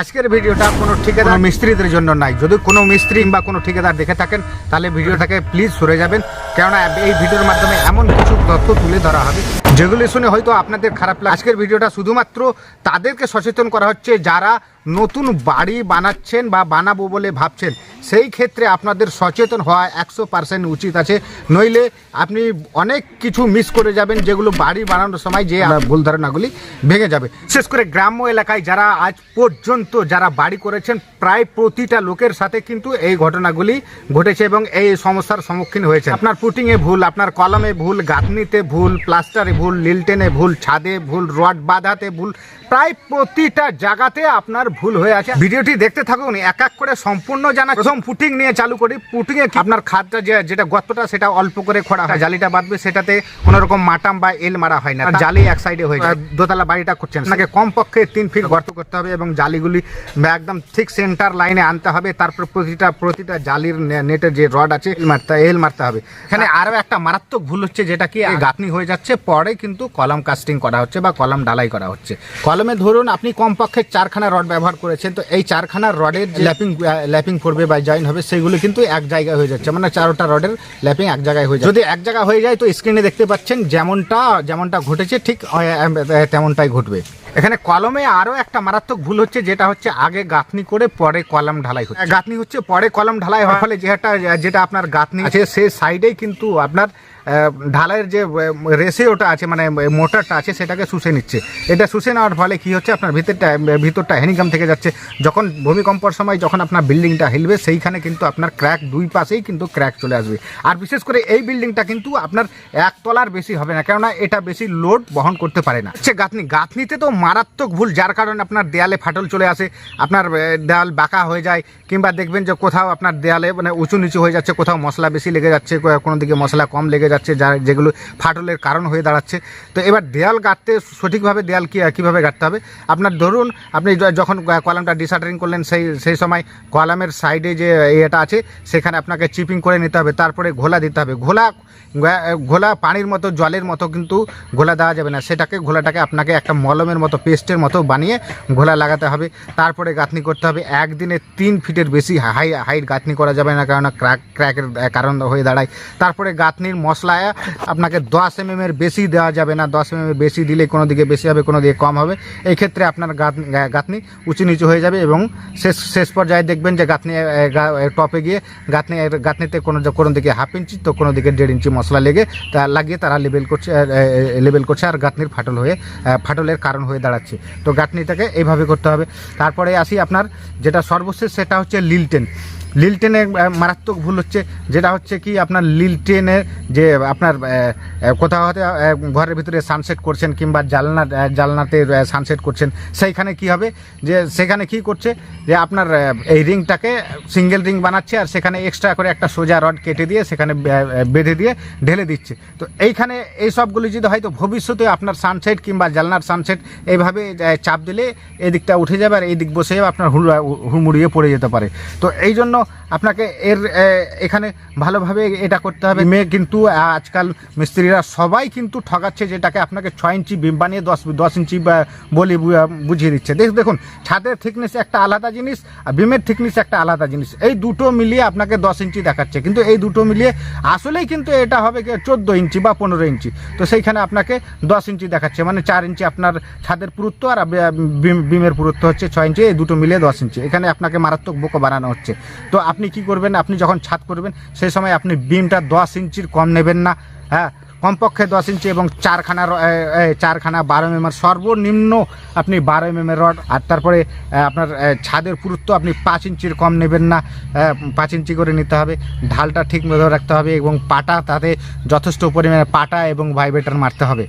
আজকের ভিডিওটা কোনো ঠিকাদার মিস্ত্রিদের জন্য নাই। যদি কোনো মিস্ত্রি বা কোনো ঠিকাদার দেখে থাকেন, তাহলে ভিডিওটাকে প্লিজ সরে যাবেন। কেননা এই ভিডিওর মাধ্যমে এমন কিছু তথ্য তুলে ধরা হবে। যেগুলি শুনে হয়তো আপনাদের খারাপ লাগে আজকের ভিডিওটা শুধুমাত্র তাদেরকে সচেতন করা হচ্ছে যারা নতুন বাড়ি বানাচ্ছেন বা বানাবো বলে ভাবছেন। সেই ক্ষেত্রে আপনাদের সচেতন হওয়া একশো পার্সেন্ট উচিত আছে। নইলে আপনি অনেক কিছু মিস করে যাবেন যেগুলো বাড়ি বানানোর সময় যে ভুল ধারণাগুলি ভেঙে যাবে। বিশেষ করে গ্রাম্য এলাকায় যারা আজ পর্যন্ত যারা বাড়ি করেছেন প্রায় প্রতিটা লোকের সাথে কিন্তু এই ঘটনাগুলি ঘটেছে এবং এই সমস্যার সম্মুখীন হয়েছে আপনার পুটিংয়ে ভুল আপনার কলমে ভুল গাঁথনিতে ভুল প্লাস্টারে ভুল লিলটেনে ভুল ছাদে ভুল রড বাঁধাতে ভুল প্রায় প্রতিটা জায়গাতে আপনার ভুল হয়ে আছে। ভিডিওটি দেখতে থাকুন এক এক করে সম্পূর্ণ জানা। প্রথম পুটিং নিয়ে চালু করি। পুটিংয়ে আপনার খাদটা যে যেটা গর্তটা সেটা অল্প করে খোঁড়া হয়। জালিটা বাঁধবে সেটাতে কোনো রকম মাটাম বা এল মারা হয় না। জালি এক সাইডে হয়ে যায়। দোতলা বাড়িটা করছেন আপনাকে কমপক্ষে তিন ফিট গর্ত করতে হবে এবং জালিগুলি একদম ঠিক সেন্টার লাইনে আনতে হবে। তারপর প্রতিটা প্রতিটা জালির নেটের যে রড আছে এল মারতে এল মারতে হবে। এখানে আরও একটা মারাত্মক ভুল হচ্ছে যেটা কি গাঁথনি হয়ে যাচ্ছে। পরে কিন্তু কলম কাস্টিং করা হচ্ছে বা কলম ডালাই করা হচ্ছে। কলমে ধরুন আপনি কমপক্ষে চারখানা রড ব্যবহার করেছেন তো এই চারখানা রডের ল্যাপিং ল্যাপিং করবে বা জয়েন হবে সেগুলো কিন্তু এক জায়গায় হয়ে যাচ্ছে। মানে চারোটা রডের ল্যাপিং এক জায়গায় হয়ে যায় যদি এক জায়গায় হয়ে যায় তো স্ক্রিনে দেখতে পাচ্ছেন যেমনটা যেমনটা ঘটেছে ঠিক তেমনটাই ঘটবে। এখানে কলমে আরও একটা মারাত্মক ভুল হচ্ছে যেটা হচ্ছে আগে গাঁথনি করে পরে কলম ঢালাই হচ্ছে। গাঁথনি হচ্ছে পরে কলম ঢালাই হওয়ার ফলে যেটা যেটা আপনার গাঁথনি আছে সেই সাইডেই কিন্তু আপনার ঢালাইয়ের যে রেসিওটা আছে মানে মোটরটা আছে, সেটাকে শুষে নিচ্ছে। এটা শুষে নেওয়ার ফলে কি হচ্ছে, আপনার ভিতরটা ভিতরটা হ্যানিকাম থেকে যাচ্ছে। যখন ভূমিকম্পর সময়, যখন আপনার বিল্ডিংটা হিলবে, সেইখানে কিন্তু আপনার ক্র্যাক দুই পাশেই কিন্তু ক্র্যাক চলে আসবে। আর বিশেষ করে এই বিল্ডিংটা কিন্তু আপনার একতলার বেশি হবে না, কেননা এটা বেশি লোড বহন করতে পারে না। হচ্ছে গাঁথনি, গাঁথনিতে তো মারাত্মক ভুল, যার কারণে আপনার দেয়ালে ফাটল চলে আসে, আপনার দেয়াল বাঁকা হয়ে যায়, কিংবা দেখবেন যে কোথাও আপনার দেয়ালে মানে উঁচু নিচু হয়ে যাচ্ছে, কোথাও মশলা বেশি লেগে যাচ্ছে কোনো দিকে মশলা কম লেগে যাচ্ছে, যা যেগুলো ফাটলের কারণ হয়ে দাঁড়াচ্ছে। তো এবার দেয়াল গাঁটতে সঠিকভাবে দেয়াল কী, কীভাবে গাঁটতে হবে? আপনার ধরুন, আপনি যখন কলামটা ডিসাটারিং করলেন, সেই সেই সময় কলামের সাইডে যে ইয়েটা আছে, সেখানে আপনাকে চিপিং করে নিতে হবে, তারপরে ঘোলা দিতে হবে। ঘোলা ঘোলা পানির মতো, জলের মতো কিন্তু ঘোলা দেওয়া যাবে না। সেটাকে ঘোলাটাকে আপনাকে একটা মলমের মতো, পেস্টের মতো বানিয়ে ঘোলা লাগাতে হবে। তারপরে গাঁথনি করতে হবে। একদিনে তিন ফিটের বেশি হাই হাইট গাঁথনি করা যাবে না কারণ ক্র্যাক, ক্র্যাকের কারণ হয়ে দাঁড়ায়। তারপরে গাঁথনির মশলায় আপনাকে দশ এম এর বেশি দেওয়া যাবে না। দশ এম বেশি দিলে কোনো দিকে বেশি হবে, কোনো দিকে কম হবে। এই ক্ষেত্রে আপনার গাঁথনি উঁচু নিচু হয়ে যাবে এবং শেষ শেষ পর্যায়ে দেখবেন যে গাঁথনি টপে গিয়ে গাঁথনি গাঁথনিতে কোনো কোনো দিকে হাফ ইঞ্চি তো কোনো দিকে দেড় ইঞ্চি মশলা লেগে তা লাগিয়ে তারা লেবেল করছে লেবেল করছে আর গাঁথনির ফাটল হয়ে ফাটলের কারণ হয়ে দাঁড়াচ্ছে। তো গাঁথনিটাকে এইভাবে করতে হবে। তারপরে আসি আপনার যেটা সর্বশেষ সেটা হচ্ছে লিলটেন লিলটেনের মারাত্মক ভুল হচ্ছে, যেটা হচ্ছে কি আপনার লিলটেনের যে আপনার কোথাও হয়তো ঘরের ভিতরে সানসেট করছেন কিংবা জালনা জালনাতে সানসেট করছেন, সেইখানে কি হবে? যে সেখানে কি করছে? যে আপনার এই রিংটাকে সিঙ্গেল রিং বানাচ্ছে আর সেখানে এক্সট্রা করে একটা সোজা রড কেটে দিয়ে সেখানে বেঁধে দিয়ে ঢেলে দিচ্ছে। তো এইখানে এই সবগুলি যদি হয়তো ভবিষ্যতে আপনার সানসেট কিংবা জালনার সানসেট এইভাবে চাপ দিলে এদিকটা উঠে যাবে আর এই দিক বসে আপনার হুড় হুড়মুড়িয়ে পড়ে যেতে পারে। তো এই জন্য আপনাকে এর এখানে ভালোভাবে এটা করতে হবে। মেয়ে কিন্তু আজকাল মিস্ত্রিরা সবাই কিন্তু ঠকাচ্ছে যেটাকে আপনাকে ছয় ইঞ্চি বিম বানিয়ে দশ দশ ইঞ্চি বলে বুঝিয়ে দিচ্ছে। দেখ, দেখুন, ছাদের থিকনেস একটা আলাদা জিনিস, আর বিমের থিকনেস একটা আলাদা জিনিস। এই দুটো মিলিয়ে আপনাকে দশ ইঞ্চি দেখাচ্ছে। কিন্তু এই দুটো মিলিয়ে আসলেই কিন্তু এটা হবে চোদ্দ ইঞ্চি বা পনেরো ইঞ্চি। তো সেইখানে আপনাকে দশ ইঞ্চি দেখাচ্ছে। মানে চার ইঞ্চি আপনার ছাদের পুরুত্ব আর বিম- বিমের পুরুত্ব হচ্ছে ছয় ইঞ্চি। এই দুটো মিলিয়ে দশ ইঞ্চি। এখানে আপনাকে মারাত্মক বোকা বানানো হচ্ছে। তো আপনি কি করবেন? আপনি যখন ছাদ করবেন, সেই সময় আপনি বিমটা দশ ইঞ্চির কম নেবেন না। হ্যাঁ কমপক্ষে দশ ইঞ্চি এবং চারখানা চারখানা বারো এম এর সর্বনিম্ন আপনি বারো এম এর রড। আর তারপরে আপনার ছাদের পুরুত্ব আপনি পাঁচ ইঞ্চির কম নেবেন না। পাঁচ ইঞ্চি করে নিতে হবে। ঢালটা ঠিক মতো রাখতে হবে এবং পাটা তাতে যথেষ্ট পরিমাণে পাটা এবং ভাইব্রেটার মারতে হবে।